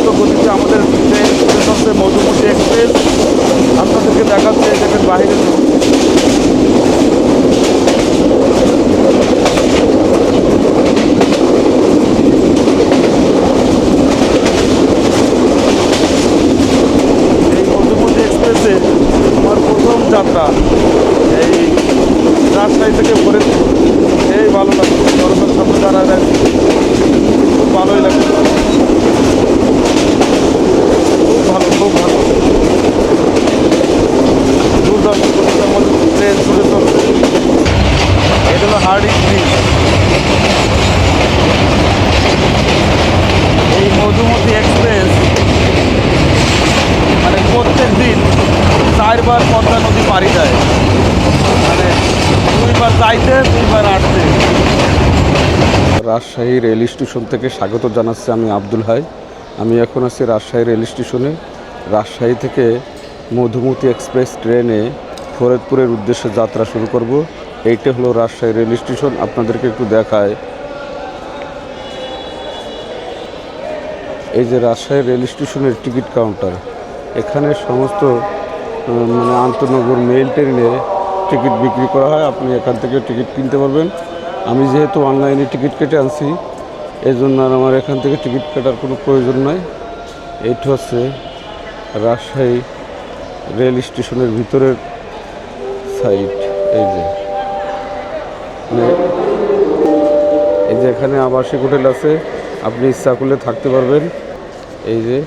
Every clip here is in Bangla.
দুর্দান্ত গতিতে আমাদের ট্রেন চলছে মধুমতি এক্সপ্রেস আপনাদেরকে দেখাচ্ছে দেখেন বাইরে এই মধুমতি এক্সপ্রেসে আমার প্রথম যাত্রা এই রাজশাহী থেকে ভরে এই ভালো লাগছে জনতার সামনে দাঁড়ায় রাখছি খুব ভালোই লাগছে খুব ভালো খুব ভালো দুর্দান্ত গতিতে আমাদের ট্রেন ছুটে চলছে এটা হলো হার্ডিং ব্রিজ এই মধুমতি এক্সপ্রেস মানে প্রত্যেক দিন চারবার পদ্মা নদী পাড়ি দেয় মানে দুইবার আসতে রাজশাহী রেল স্টেশন থেকে স্বাগত জানাচ্ছি আমি আব্দুল হাই। আমি এখন আছি রাজশাহী রেল স্টেশনে। রাজশাহী থেকে মধুমতি এক্সপ্রেস ট্রেনে ফরিদপুরের উদ্দেশ্যে যাত্রা শুরু করব। এইটা হলো রাজশাহী রেল স্টেশন। আপনাদেরকে একটু দেখায়। এই যে রাজশাহী রেল স্টেশনের টিকিট কাউন্টার। এখানে সমস্ত মানে আন্তনগর মেল ট্রেনে টিকিট বিক্রি করা হয়, আপনি এখান থেকে টিকিট কিনতে পারবেন। আমি যেহেতু অনলাইনে টিকিট কেটে আনছি এই জন্য আর আমার এখান থেকে টিকিট কাটার কোনো প্রয়োজন নাই। এইটা হচ্ছে রাজশাহী রেল স্টেশনের ভিতরের সাইড, এই যে। মানে এই যে এখানে আবাসিক হোটেল আছে, আপনি ইচ্ছা করলে থাকতে পারবেন। এই যে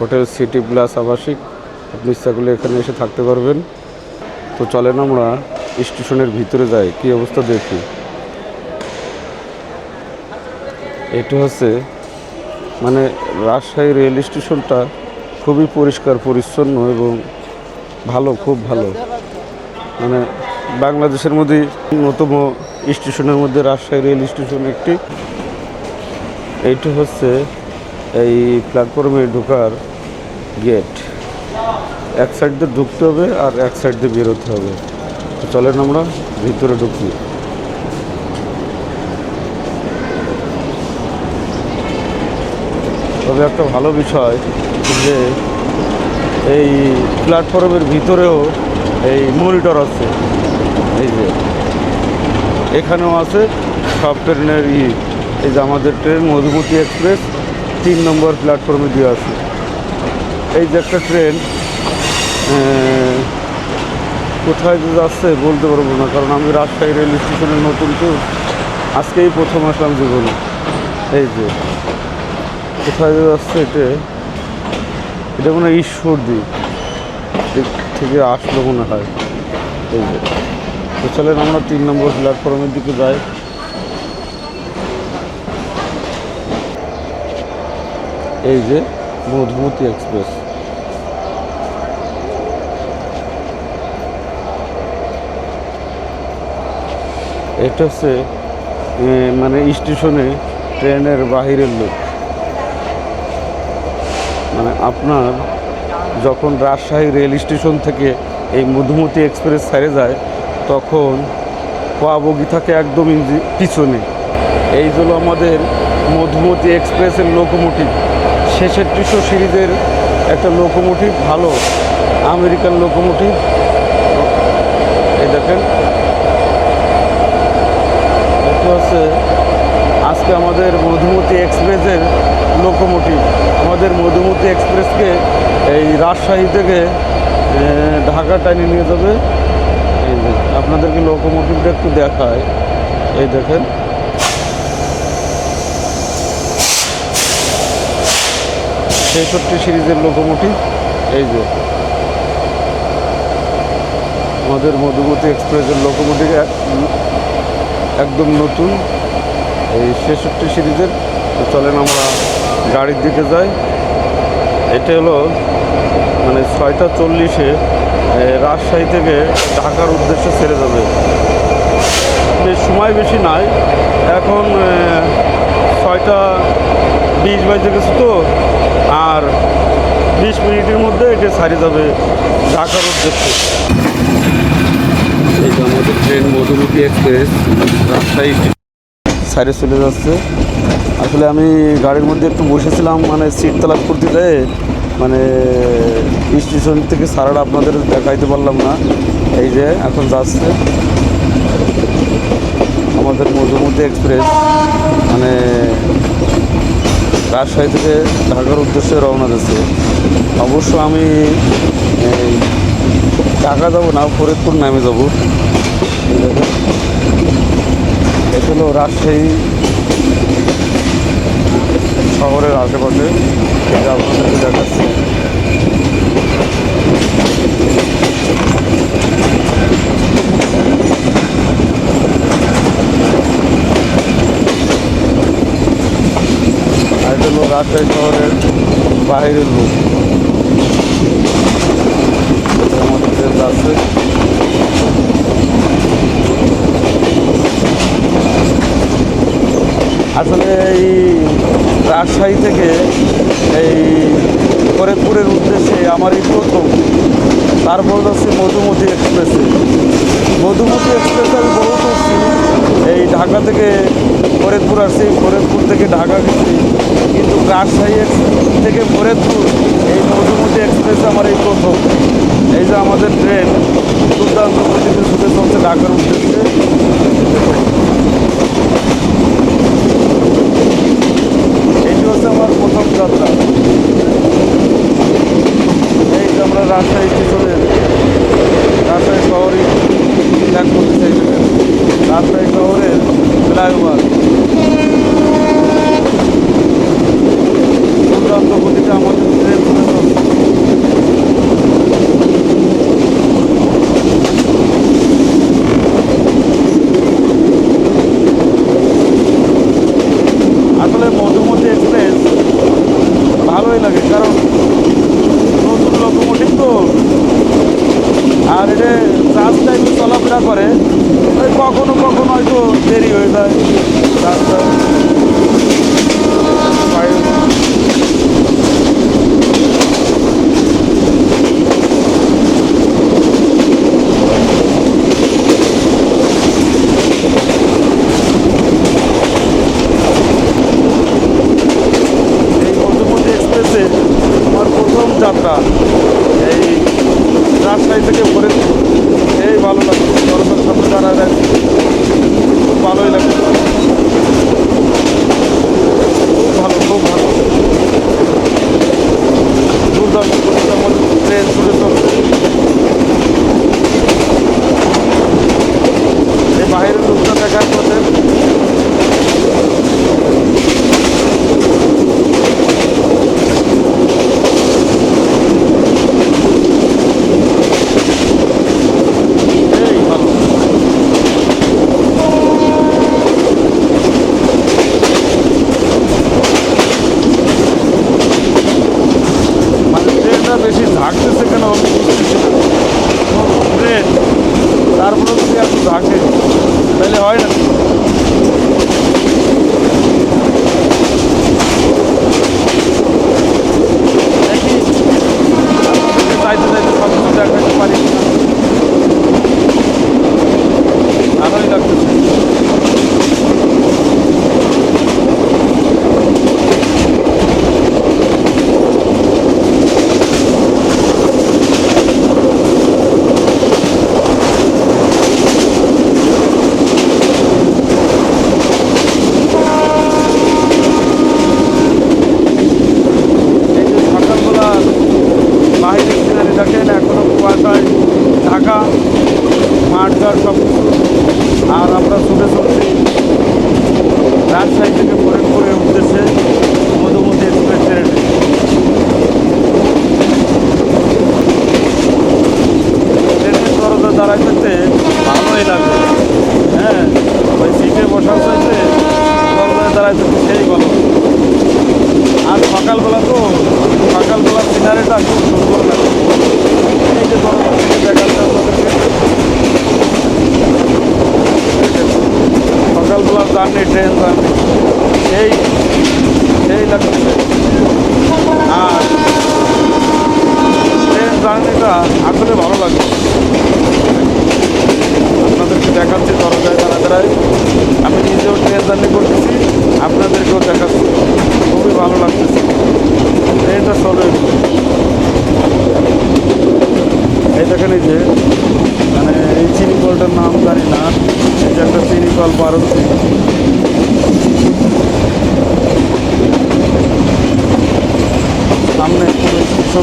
হোটেল সিটি প্লাস আবাসিক, আপনি ইচ্ছা করলে এখানে এসে থাকতে পারবেন। তো চলেন আমরা স্টেশনের ভিতরে যাই। কি অবস্থা দেখি? এটা হচ্ছে মানে রাজশাহী রেল স্টেশনটা খুবই পরিষ্কার, পরিচ্ছন্ন এবং ভালো, খুব ভালো। মানে বাংলাদেশের মধ্যে অন্যতম স্টেশনের মধ্যে রাজশাহী রেল স্টেশন একটি। এইটা হচ্ছে এই প্ল্যাটফর্মে ঢোকার গেট। এক সাইড দিয়ে ঢুকতে হবে আর এক সাইড দিয়ে বেরোতে হবে। তো চলেন আমরা ভিতরে ঢুকি। তবে একটা ভালো বিষয় যে এই প্ল্যাটফর্মের ভিতরেও এই মনিটর আছে। এই যে, এখানেও আছে সব ট্রেনের ই। এই যে আমাদের ট্রেন মধুমতি এক্সপ্রেস তিন নম্বর প্ল্যাটফর্মে দিয়ে আছে। এই যে একটা ট্রেন কোথায় যে যাচ্ছে বলতে পারব না, কারণ আমি রাজশাহী রেল স্টেশনে নতুন তো আজকেই প্রথম আসলাম জীবনে। এই যে, কোথায় যে যাচ্ছে এটা এটা মনে হয় ঈশ্বরদী। দিক থেকে আসলো মনে হয়। এই যে, তো চলেন আমরা তিন নম্বর প্ল্যাটফর্মের দিকে যাই। এই যে, মধুমতি এক্সপ্রেস। এটা হচ্ছে মানে স্টেশনে ট্রেনের বাহিরের লোক। মানে আপনার যখন রাজশাহী রেল স্টেশন থেকে এই মধুমতি এক্সপ্রেস ছেড়ে যায়, তখন কোয়াবগি থাকে একদম পিছনে। এই হলো আমাদের মধুমতি এক্সপ্রেসের লোকোমোটিভ। ছেষট্টিশো সিরিজের একটা লোকোমোটিভ, ভালো আমেরিকান লোকোমোটিভ। এই দেখেন। হচ্ছে, আজকে আমাদের মধুমতি এক্সপ্রেসের লোকোমোটিভ আমাদের মধুমতি এক্সপ্রেসকে এই রাজশাহী থেকে ঢাকা টাইনে নিয়ে যাবে। এই যে, আপনাদেরকে লোকোমোটিভটা একটু দেখায়। এই দেখেন। ছেষট্টি সিরিজের লোকোমোটিভ এই যে। আমাদের মধুমতি এক্সপ্রেসের লোকোমোটিভ একদম নতুন। এই ছেষট্টি সিরিজের। তো চলেন আমরা গাড়ির দিকে যাই। এটা হলো মানে ছয়টা চল্লিশে রাজশাহী থেকে ঢাকার উদ্দেশ্যে ছেড়ে যাবে। সময় বেশি নাই। এখন ছয়টা বিশ বাজে গেছে তো, আর বিশ মিনিটের মধ্যে এটা ছাড়িয়ে যাবে ঢাকার উদ্দেশ্যে। আমাদের ট্রেন এক্সপ্রেস সাইডে চলে যাচ্ছে। আসলে আমি গাড়ির মধ্যে একটু বসেছিলাম মানে সিট তালাশ করতে যেয়ে মানে স্টেশন থেকে সারাটা আপনাদের দেখাইতে পারলাম না। এই যে, এখন যাচ্ছে। আমাদের মধুমতি এক্সপ্রেস মানে রাজশাহী থেকে ঢাকার উদ্দেশ্যে রওনা দিচ্ছে। অবশ্য আমি ঢাকা যাব না, ফরিদপুর নামে যাব। এটা রাজশাহী শহরের আশেপাশে। দেখাচ্ছি। রাজশাহী শহরের বাইরের লোক আসলে এই রাজশাহী থেকে এই ফরিদপুরের উদ্দেশ্যে আমার এই প্রথম তারপর হচ্ছে মধুমতি এক্সপ্রেসে। মধুমতি এক্সপ্রেস আমি এই ঢাকা থেকে ফরিদপুর আসছি, ফরিদপুর থেকে ঢাকা গেছি। কিন্তু রাজশাহী থেকে ফরিদপুর, এই মধুমতি এক্সপ্রেস আমার এই প্রথম। এই যে আমাদের ট্রেন দুর্দান্ত গতিতে ছুটে চলছে ঢাকার উদ্দেশ্যে। এটি হচ্ছে আমার প্রথম যাত্রা। এই যে আমরা রাজশাহী স্টেশনের রাজশাহী শহরে ত্যাগ করতে চাইছিলেন রাজশাহী শহরের ফ্লাইওভার। দুর্দান্ত গতিতে আমাদের ট্রেন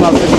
আছে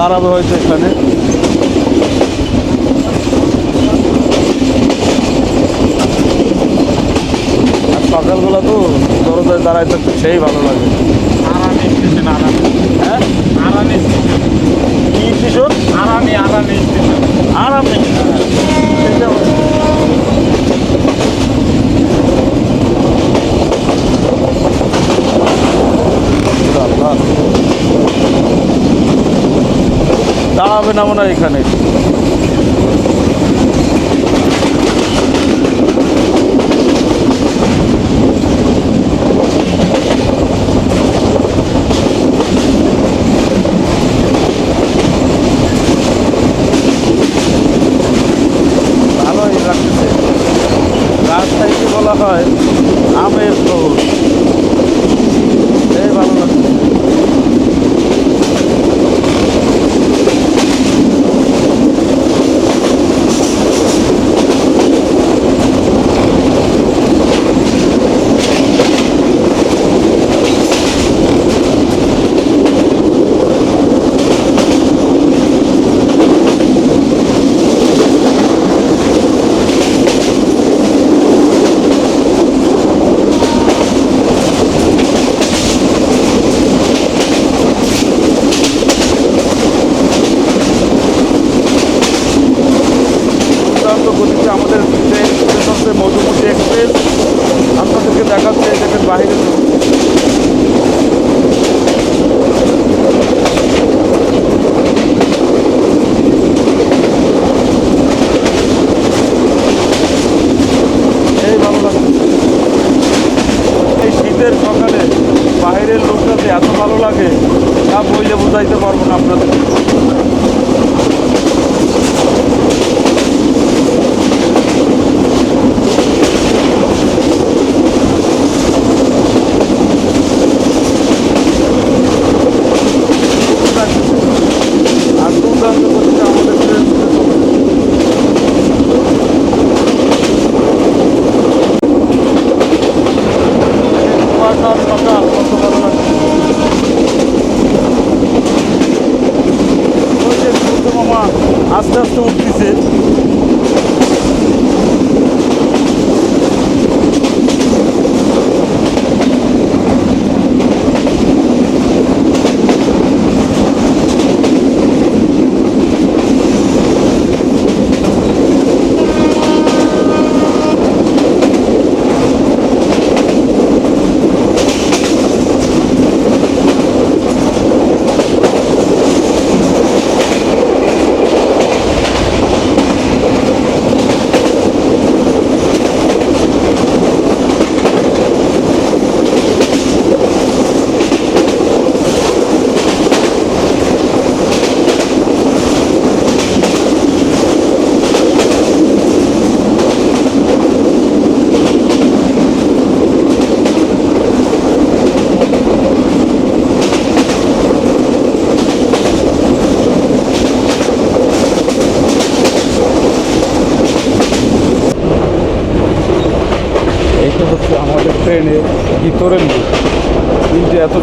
দাঁড়াবে হয়তো এখানে। সকালবেলা তো দরজায় দাঁড়াইতে থাকতে সেই ভালো লাগে। আরামে স্টেশন আরামে। হ্যাঁ? আরামে আরামে আরামে। দাঁড়াবে না মনে হয় এখানে।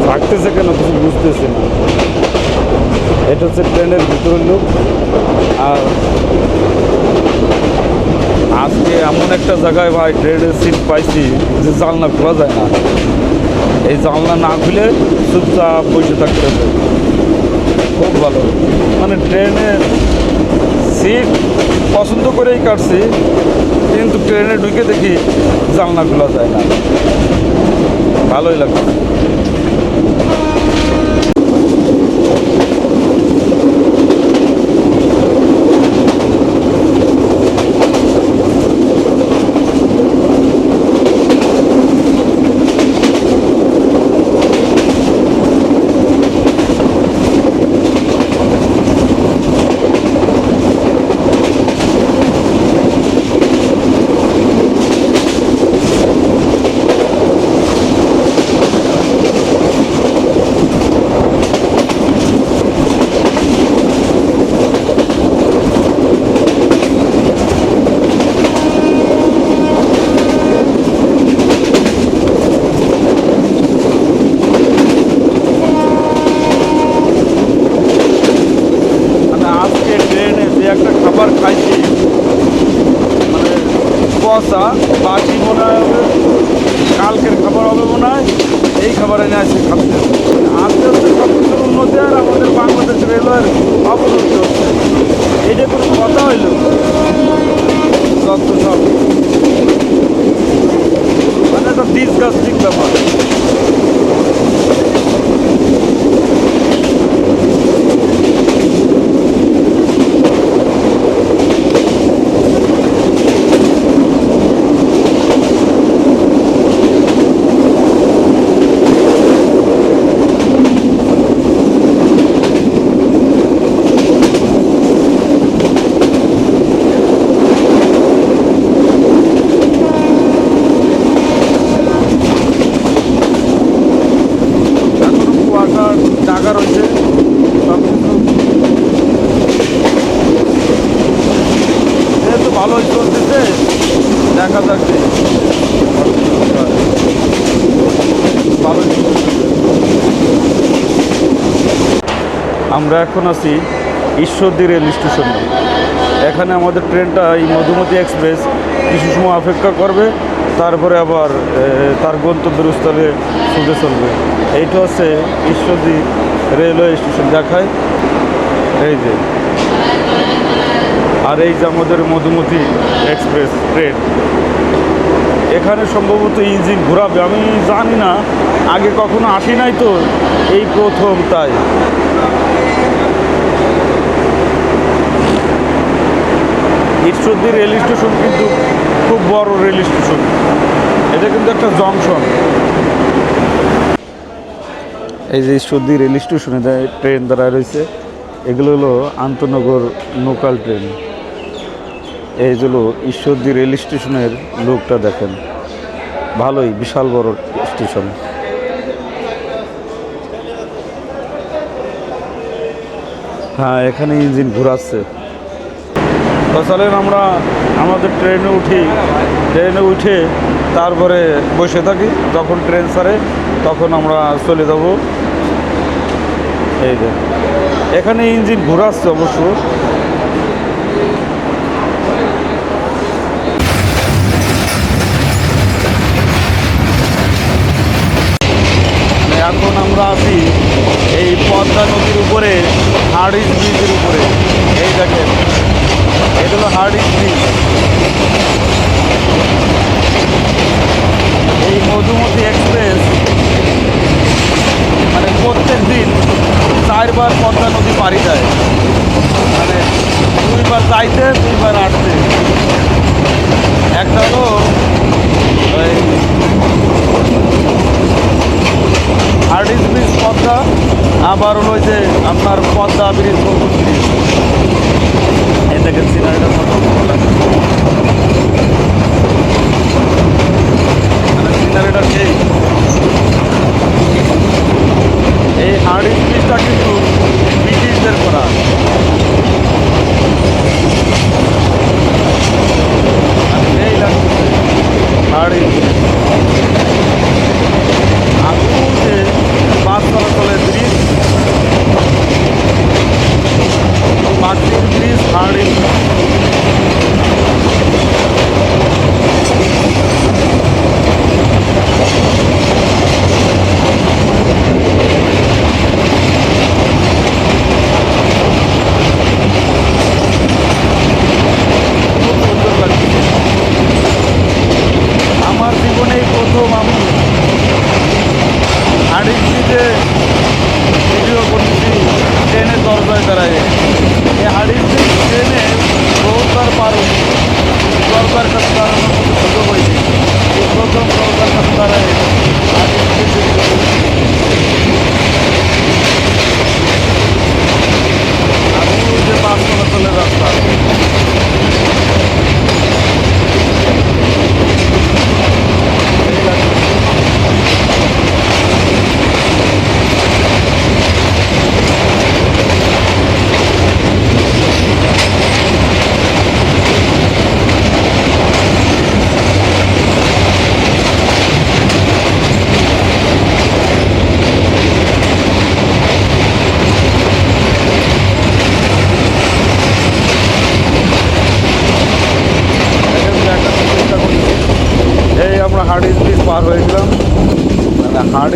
থাকতেছে কেন কিছু বুঝতেছি না। এটা হচ্ছে ট্রেনের ভিতরের লোক আর আজকে এমন একটা জায়গায় ভাই ট্রেনের সিট পাইছি যে জানলা খোলা যায় না। এই জানলা না খুলে চুপচাপ বসে থাকতে হবে। খুব ভালো। মানে ট্রেনের সিট পছন্দ করেই কাটছি, কিন্তু ট্রেনে ঢুকে দেখি জানলা খোলা যায় না। ভালোই লাগছে। বাংলাদেশ রেলওয়ের অবনতি হচ্ছে এটা কোনো কথা হইল যত সব মানে একটা ডিসগাস্টিং ব্যাপার এখনও কুয়াশার জায়গা রয়েছে সব কিছু যেহেতু ভালোই চলতেছে দেখা যাক যে ভালোই চলতেছে। আমরা এখন আছি ঈশ্বরদী রেল স্টেশনে এখানে আমাদের ট্রেনটা এই মধুমতি এক্সপ্রেস কিছু সময় অপেক্ষা করবে, তারপরে আবার তার গন্তব্যের স্থলে ছুটে চলবে। এইটা হচ্ছে ঈশ্বরদী রেলওয়ে স্টেশন দেখায় এই যে। আর এই যে আমাদের মধুমতি এক্সপ্রেস ট্রেন এখানে সম্ভবত ইঞ্জিন ঘোরাবে, আমি জানি না, আগে কখনো আসি নাই তো, এই প্রথম তাই। ঈশ্বরদী রেল স্টেশন কিন্তু খুব বড় রেল স্টেশন এটা কিন্তু একটা জংশন এই যে ঈশ্বরদী রেল স্টেশনে ট্রেন দাঁড়ায় রয়েছে, এগুলো হলো আন্তনগর লোকাল ট্রেন এই হলো ঈশ্বরদী রেল স্টেশনের লোকটা দেখেন। ভালোই, বিশাল বড় স্টেশন হ্যাঁ এখানে ইঞ্জিন ঘোরাচ্ছে। তো আমরা, আমাদের ট্রেনে উঠি, ট্রেনে উঠে তারপরে বসে থাকি, যখন ট্রেন ছাড়ে, তখন আমরা চলে যাব। এই যে, এখানে ইঞ্জিন ঘোরাচ্ছে অবশ্য। এখন আমরা আছি এই পদ্মা নদীর উপরে হার্ডিস ব্রিজের উপরে এই দেখেন এটা হলো হার্ডিস ব্রিজ এই মধুমতি এক্সপ্রেস মানে প্রত্যেক দিন চারবার পদ্মা নদী পাড়ি দেয় মানে দুইবার যাইতে, দুইবার আসতে। একটা হলো ওই হার্ডিস ব্রিজ পদ্মা, আবার হলো যে আপনার পদ্মা ব্রিজ ব্রিজ। এই সিনারিটা লাগে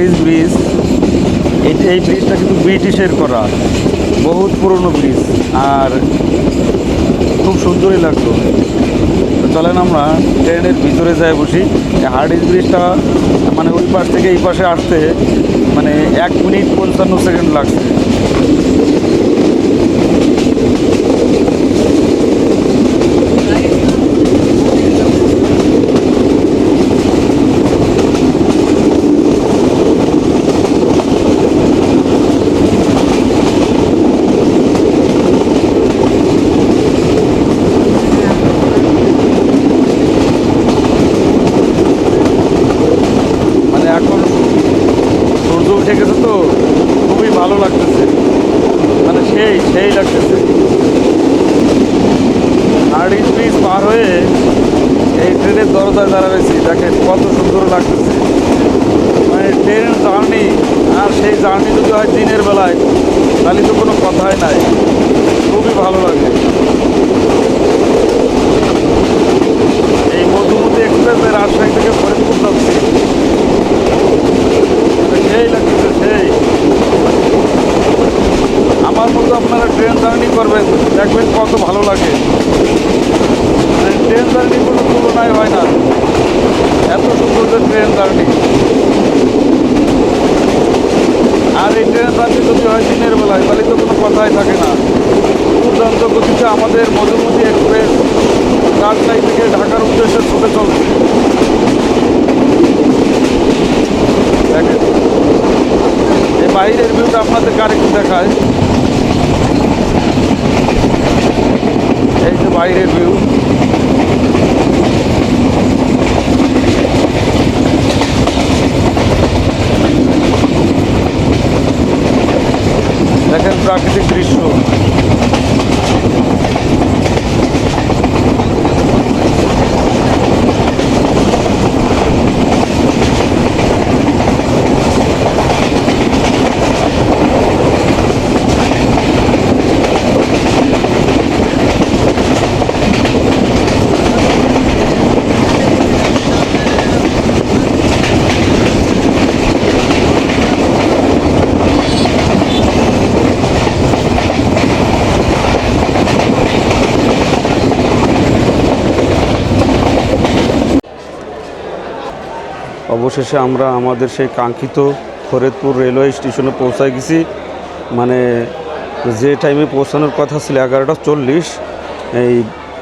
হার্ডিস ব্রিজ। এই এই ব্রিজটা কিন্তু ব্রিটিশের করা। বহুত পুরনো ব্রিজ। আর খুব সুন্দরই লাগতো তো চলেন আমরা ট্রেনের ভিতরে যাই বসি। হার্ডিস ব্রিজটা মানে ওই পাশ থেকে এই পাশে আসতে মানে এক মিনিট পঞ্চান্ন সেকেন্ড লাগছে মানে এখন সূর্য উঠে গেছে তো খুবই ভালো লাগতেছে মানে সেই সেই লাগতেছে হার্ডিস ব্রিজ পার হয়ে এই ট্রেনের দরজায় দাঁড়া রয়েছি দেখেন কত সুন্দর লাগতেছে মানে ট্রেনের জার্নি আর সেই জার্নি যদি হয় দিনের বেলায় তাহলে তো কোনো কথাই নাই খুবই ভালো লাগে এই মধুমতি এক্সপ্রেসে রাজশাহী থেকে ফরিদপুর যাচ্ছি সেই লাগতেছে সেই আমার মতো আপনারা ট্রেন জার্নি করবেন, দেখবেন কত ভালো লাগে। মানে ট্রেন জার্নি কোনো তুলনায় হয় না। এত সুন্দর যে ট্রেন জার্নি। আর এই ট্রেন জার্নি যদি হয় দিনের বেলায়, তাহলে তো কোনো কথাই থাকে না। দুর্দান্ত গতিতে আমাদের মধুমতি এক্সপ্রেস রাজশাহী থেকে ঢাকার উদ্দেশ্যে ছুটে চলছে। দেখেন। এই বাইরের ভিউটা আপনাদের আরেকটু দেখায়। এই যে বাইরের ভিউ দেখেন প্রাকৃতিক দৃশ্য। অবশেষে আমরা আমাদের সেই কাঙ্ক্ষিত ফরিদপুর রেলওয়ে স্টেশনে পৌঁছায় গেছি। মানে যে টাইমে পৌঁছানোর কথা ছিল এগারোটা চল্লিশ, এই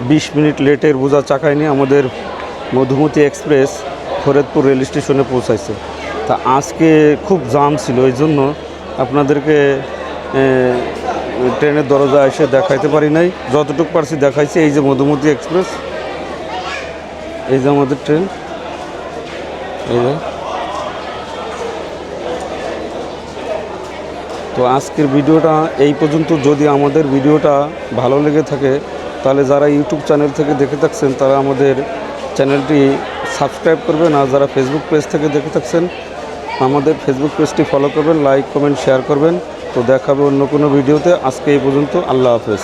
বিশ মিনিট লেটের বোঝা চাকায় নিয়ে আমাদের মধুমতি এক্সপ্রেস ফরিদপুর রেল স্টেশনে পৌঁছাইছে। তা আজকে খুব জাম ছিল, এই জন্য আপনাদেরকে ট্রেনের দরজা এসে দেখাইতে পারি নাই। যতটুকু পারছি দেখাইছি, এই যে মধুমতি এক্সপ্রেস এই যে আমাদের ট্রেন। তো আজকের ভিডিওটা এই পর্যন্ত। যদি আমাদের ভিডিওটা ভালো লেগে থাকে, তাহলে যারা ইউটিউব চ্যানেল থেকে দেখে থাকছেন, তারা আমাদের চ্যানেলটি সাবস্ক্রাইব করবেন। আর যারা ফেসবুক পেজ থেকে দেখে থাকছেন, আমাদের ফেসবুক পেজটি ফলো করবেন লাইক কমেন্ট শেয়ার করবেন। তো দেখাবে অন্য কোনো ভিডিওতে। আজকে এই পর্যন্ত, আল্লাহ হাফেজ।